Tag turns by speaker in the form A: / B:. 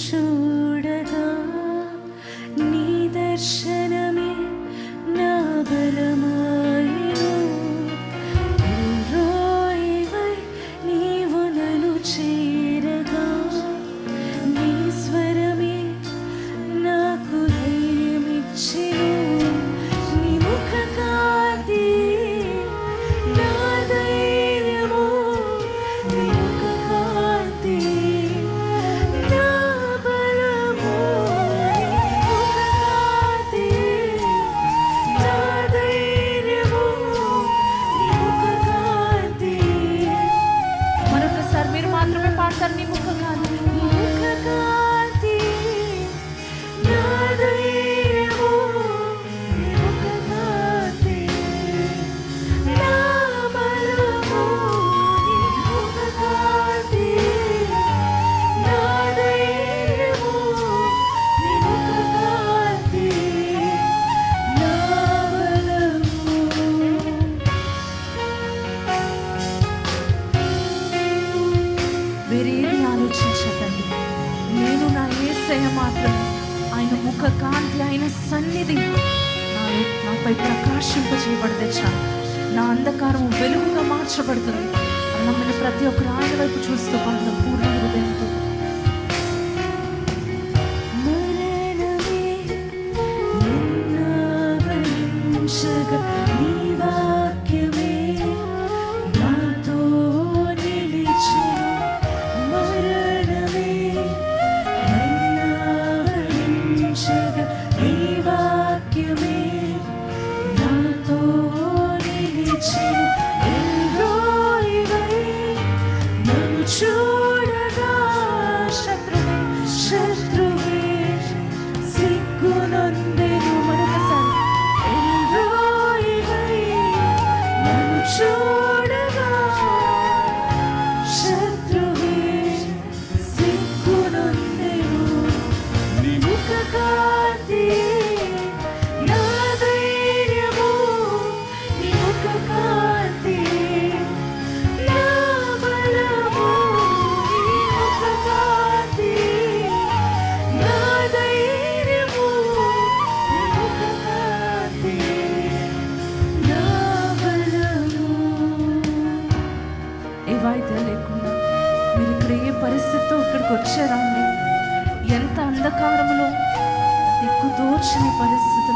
A: true. ఏసయ మాత్రం ఆయన ముఖ కాంతి ఆయన సన్నిధి నాపై ప్రకాశింపజేయబడదచ్చాను నా అంధకారం వెలుగుగా మార్చబడుతుంది. నమ్మిన ప్రతి ఒక్కరు ఆయన వైపు చూస్తూ పంపడం పూర్ణ 生 లేకుండా మీరు ఇక్కడ ఏ పరిస్థితితో ఇక్కడికి వచ్చారండి ఎంత అంధకారంలో ఎక్కువ దోచని పరిస్థితి